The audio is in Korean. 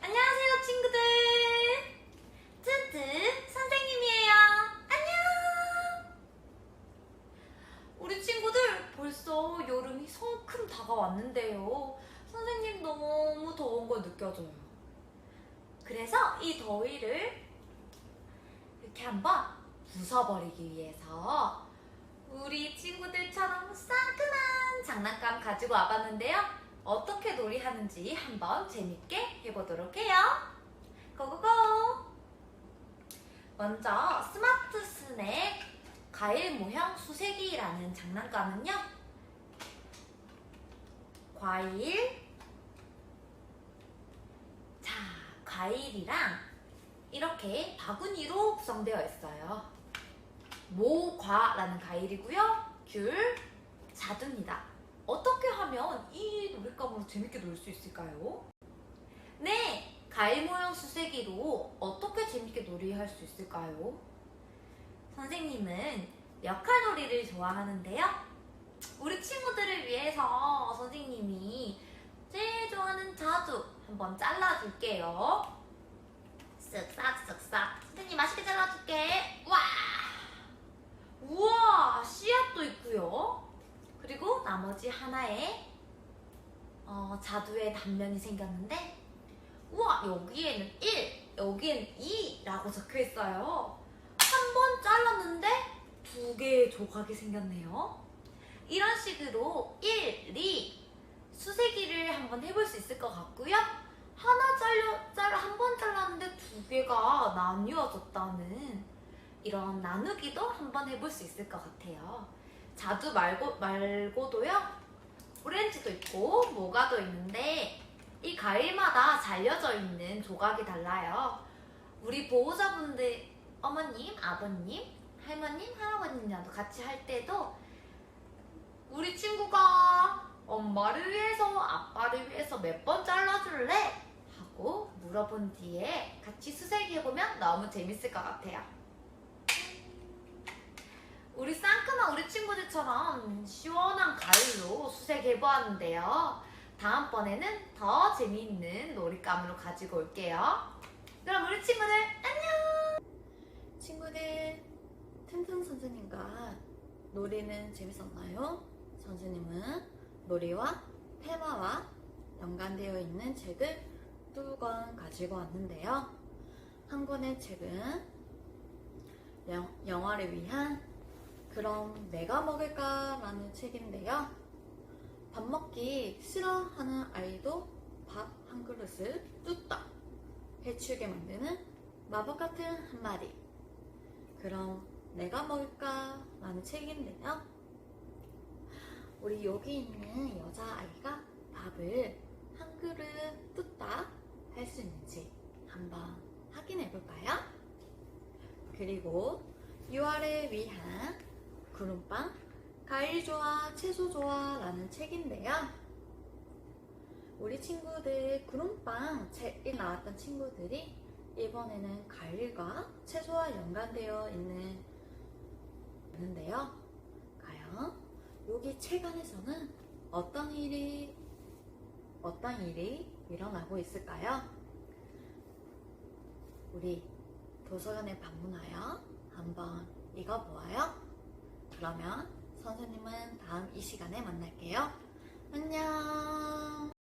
안녕하세요 친구들. 쯔쯔 선생님이에요. 안녕. 우리 친구들 벌써 여름이 성큼 다가왔는데요. 선생님 너무 더운 걸 느껴져요. 그래서 이 더위를 이렇게 한번 부숴버리기 위해서 우리 친구들처럼 상큼한 장난감 가지고 와봤는데요. 어떻게 놀이하는지 한번 재밌게 해보도록 해요. 고고고! 먼저 스마트 스낵 과일 모형 수세기라는 장난감은요. 과일, 자, 과일이랑 이렇게 바구니로 구성되어 있어요. 모과라는 과일이고요. 귤, 자두입니다. 어떻게 하면 이 놀잇감으로 재밌게 놀 수 있을까요? 네, 과일 모형 수세기로 어떻게 재밌게 놀이할 수 있을까요? 선생님은 역할놀이를 좋아하는데요. 우리 친구들을 위해서 선생님이 제일 좋아하는 자두 한번 잘라줄게요. 쓱싹 쓱싹. 선생님 맛있게 잘라줄게. 와! 우와 씨앗도 있고요. 나머지 하나에 어, 자두의 단면이 생겼는데 우와 여기에는 1, 여기에는 2라고 적혀 있어요. 한 번 잘랐는데 두 개의 조각이 생겼네요. 이런 식으로 1, 2 수세기를 한번 해볼 수 있을 것 같고요. 하나 잘려, 잘, 한 번 잘랐는데 두 개가 나뉘어졌다는 이런 나누기도 한번 해볼 수 있을 것 같아요. 자두 말고, 말고도요. 오렌지도 있고, 모가도 있는데, 이 과일마다 잘려져 있는 조각이 달라요. 우리 보호자분들, 어머님, 아버님, 할머님, 할아버님이랑도 같이 할 때도 우리 친구가 엄마를 위해서, 아빠를 위해서 몇 번 잘라줄래? 하고 물어본 뒤에 같이 수세기 해보면 너무 재밌을 것 같아요. 우리 상큼한 우리 친구들처럼 시원한 가을로 수색 해보았는데요. 다음번에는 더 재미있는 놀잇감으로 가지고 올게요. 그럼 우리 친구들 안녕! 친구들, 틈틈 선생님과 놀이는 재밌었나요? 선생님은 놀이와 테마와 연관되어 있는 책을 두 권 가지고 왔는데요. 한 권의 책은 영, 영화를 위한 그럼 내가 먹을까라는 책인데요. 밥 먹기 싫어하는 아이도 밥 한 그릇을 뚝딱 해치우게 만드는 마법 같은 한마디. 그럼 내가 먹을까라는 책인데요. 우리 여기 있는 여자아이가 밥을 한 그릇 뚝딱 할 수 있는지 한번 확인해 볼까요? 그리고 6월을 위한 구름빵 과일 좋아 채소 좋아 라는 책인데요. 우리 친구들 구름빵 책이 나왔던 친구들이 이번에는 과일과 채소와 연관되어 있는 있는데요. 과연 여기 책 안에서는 어떤 일이 어떤 일이 일어나고 있을까요? 우리 도서관에 방문하여 한번 읽어보아요. 그러면 선생님은 다음 이 시간에 만날게요. 안녕!